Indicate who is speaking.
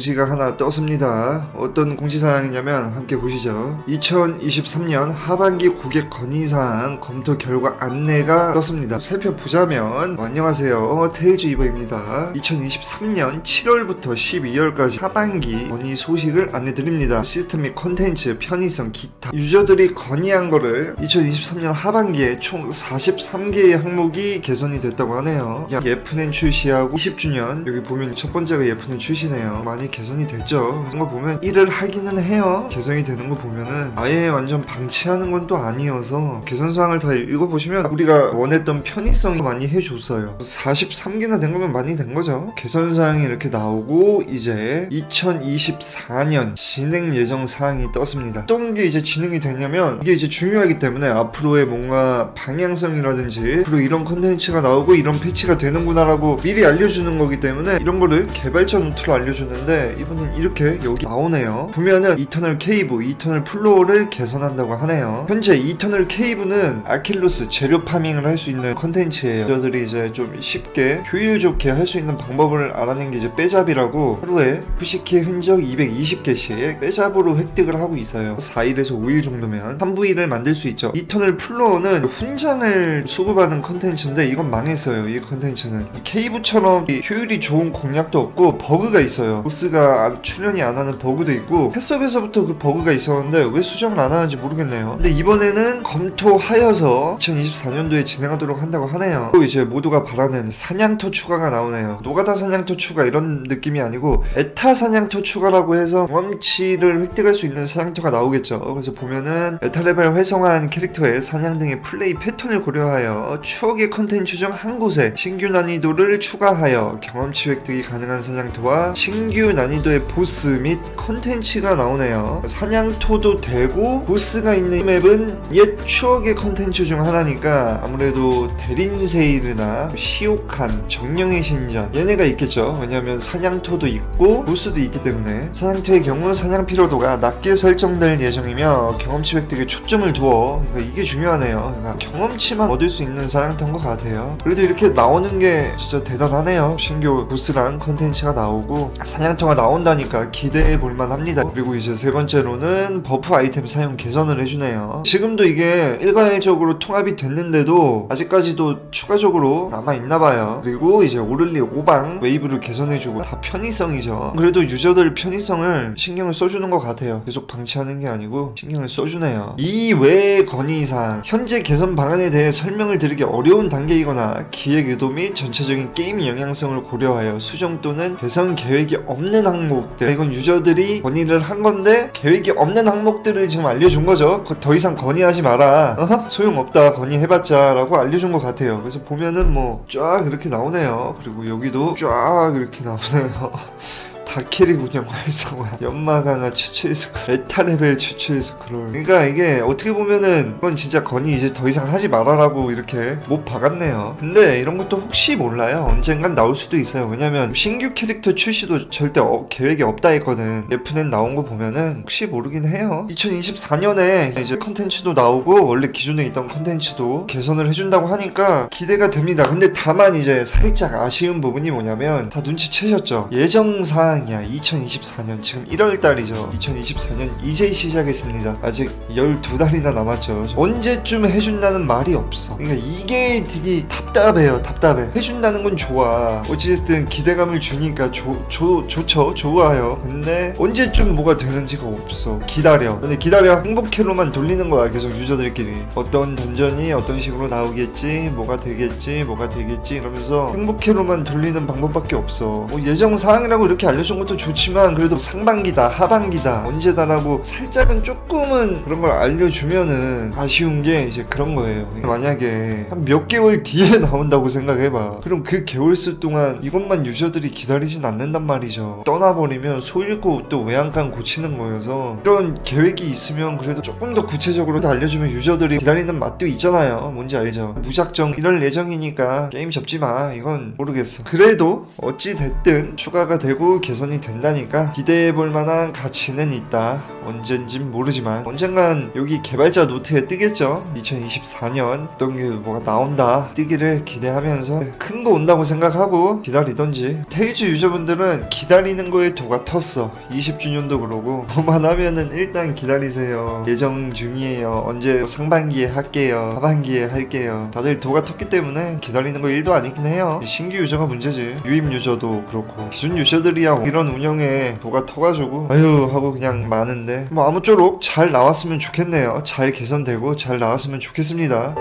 Speaker 1: 공지가 하나 떴습니다. 어떤 공지사항이냐면 함께 보시죠. 2023년 하반기 고객 건의사항 검토 결과 안내가 떴습니다. 살펴보자면 어, 안녕하세요. 테이즈 이버입니다. 2023년 7월부터 12월까지 하반기 건의 소식을 안내드립니다. 시스템 및 컨텐츠, 편의성, 기타 유저들이 건의한 거를 2023년 하반기에 총 43개의 항목이 개선이 됐다고 하네요. 예프넨 출시하고 20주년 여기 보면 첫 번째가 예프넨 출시네요. 많이 개선이 됐죠. 그런 거 보면 일을 하기는 해요. 개선이 되는 거 보면은 아예 완전 방치하는 건 또 아니어서 개선 사항을 다 읽어보시면 우리가 원했던 편의성이 많이 해줬어요. 43개나 된 거면 많이 된 거죠. 개선 사항이 이렇게 나오고 이제 2024년 진행 예정 사항이 떴습니다. 어떤 게 이제 진행이 되냐면 이게 이제 중요하기 때문에 앞으로의 뭔가 방향성이라든지 앞으로 이런 컨텐츠가 나오고 이런 패치가 되는구나라고 미리 알려주는 거기 때문에 이런 거를 개발자 노트로 알려주는데 이번엔 이렇게 여기 나오네요. 보면은 이터널 케이브, 이터널 플로어를 개선한다고 하네요. 현재 이터널 케이브는 아킬로스 재료 파밍을 할 수 있는 컨텐츠예요. 저들이 이제 좀 쉽게 효율 좋게 할 수 있는 방법을 알아낸 게 이제 빼잡이라고 하루에 푸시키 흔적 220개씩 빼잡으로 획득을 하고 있어요. 4일에서 5일 정도면 3부일을 만들 수 있죠. 이터널 플로어는 훈장을 수급하는 컨텐츠인데 이건 망했어요. 이 컨텐츠는 이 케이브처럼 이 효율이 좋은 공략도 없고 버그가 있어요. 보스가 안- 출연이 안 하는 버그도 있고 패섭에서부터 그 버그가 있었는데 왜 수정을 안 하는지 모르겠네요. 근데 이번에는 검토하여서 2024년도에 진행하도록 한다고 하네요. 또 이제 모두가 바라는 사냥터 추가가 나오네요. 노가다 사냥터 추가 이런 느낌이 아니고 에타 사냥터 추가라고 해서 경험치를 획득할 수 있는 사냥터가 나오겠죠. 그래서 보면은 에타 레벨 활성화한 캐릭터의 사냥 등의 플레이 패턴을 고려하여 추억의 컨텐츠 중 한 곳에 신규 난이도를 추가하여 경험치 획득이 가능한 사냥터와 신규 난이도의 보스 및 컨텐츠가 나오네요. 사냥터도 되고 보스가 있는 이 맵은 옛 추억의 컨텐츠 중 하나니까 아무래도 대린세이르나 시오칸, 정령의 신전 얘네가 있겠죠. 왜냐면 사냥터도 있고 보스도 있기 때문에 사냥터의 경우 사냥 피로도가 낮게 설정될 예정이며 경험치 획득에 초점을 두어 그러니까 이게 중요하네요. 그러니까 경험치만 얻을 수 있는 사냥터인 것 같아요. 그래도 이렇게 나오는 게 진짜 대단하네요. 신규 보스랑 컨텐츠가 나오고 사냥 터가 나온다니까 기대해 볼만 합니다. 그리고 이제 세 번째로는 버프 아이템 사용 개선을 해주네요. 지금도 이게 일괄적으로 통합이 됐는데도 아직까지도 추가적으로 남아있나봐요. 그리고 이제 오를리 5방 웨이브를 개선해주고 다 편의성이죠. 그래도 유저들 편의성을 신경을 써주는 것 같아요. 계속 방치하는 게 아니고 신경을 써주네요. 이 외의 건의사항 현재 개선 방안에 대해 설명을 드리기 어려운 단계이거나 기획 의도 및 전체적인 게임 영향성을 고려하여 수정 또는 개선 계획이 없는 항목들. 이건 유저들이 건의를 한 건데 계획이 없는 항목들을 지금 알려준 거죠. 거- 더 이상 건의하지 마라. 어허? 소용없다. 건의해봤자 라고 알려준 것 같아요. 그래서 보면은 뭐 쫙 이렇게 나오네요. 그리고 여기도 쫙 이렇게 나오네요 다캐리 운영 활성화 연마 강화 최초의 스크롤 메타 레벨 최초의 스크롤. 그러니까 이게 어떻게 보면은 이건 진짜 건이 이제 더 이상 하지 말아라고 이렇게 못 박았네요. 근데 이런 것도 혹시 몰라요. 언젠간 나올 수도 있어요. 왜냐면 신규 캐릭터 출시도 절대 어- 계획이 없다 했거든. 예프넨 나온 거 보면은 혹시 모르긴 해요. 2024년에 이제 컨텐츠도 나오고 원래 기존에 있던 컨텐츠도 개선을 해준다고 하니까 기대가 됩니다. 근데 다만 이제 살짝 아쉬운 부분이 뭐냐면 다 눈치채셨죠. 예정 사항이야. 2024년 지금 1월달이죠. 2024년 이제 시작했습니다. 아직 12달이나 남았죠. 언제쯤 해준다는 말이 없어. 그러니까 이게 되게 답답해요 답답해. 해준다는 건 좋아. 어찌됐든 기대감을 주니까 조, 조, 좋죠. 좋아요. 근데 언제쯤 뭐가 되는지가 없어. 기다려. 근데 기다려. 행복회로만 돌리는 거야 계속 유저들끼리. 어떤 던전이 어떤 식으로 나오겠지 뭐가 되겠지 뭐가 되겠지 이러면서 행복회로만 돌리는 방법밖에 없어. 뭐 예정 사항이라고 이렇게 알려 준 것도 좋지만 그래도 상반기다 하반기다 언제다라고 살짝은 조금은 그런 걸 알려주면은 아쉬운 게 이제 그런 거예요. 만약에 한 몇 개월 뒤에 나온다고 생각해봐. 그럼 그 개월수 동안 이것만 유저들이 기다리진 않는단 말이죠. 떠나버리면 소 잃고 또 외양간 고치는 거여서 이런 계획이 있으면 그래도 조금 더 구체적으로 알려주면 유저들이 기다리는 맛도 있잖아요. 뭔지 알죠? 무작정 이럴 예정이니까 게임 접지 마. 이건 모르겠어. 그래도 어찌 됐든 추가가 되고 개선이 된다니까 기대해 볼 만한 가치는 있다 언젠진 모르지만 언젠간 여기 개발자 노트에 뜨겠죠? 2024년 어떤 게 뭐가 나온다 뜨기를 기대하면서 큰 거 온다고 생각하고 기다리던지. 테이즈 유저분들은 기다리는 거에 도가 텄어. 20주년도 그러고 뭐만 하면은 일단 기다리세요. 예정 중이에요. 언제 상반기에 할게요. 하반기에 할게요. 다들 도가 텄기 때문에 기다리는 거 1도 아니긴 해요. 신규 유저가 문제지. 유입 유저도 그렇고 기존 유저들이야 이런 운영에 도가 터가지고 아유 하고 그냥 많은 데 뭐 아무쪼록 잘 나왔으면 좋겠네요. 잘 개선되고 잘 나왔으면 좋겠습니다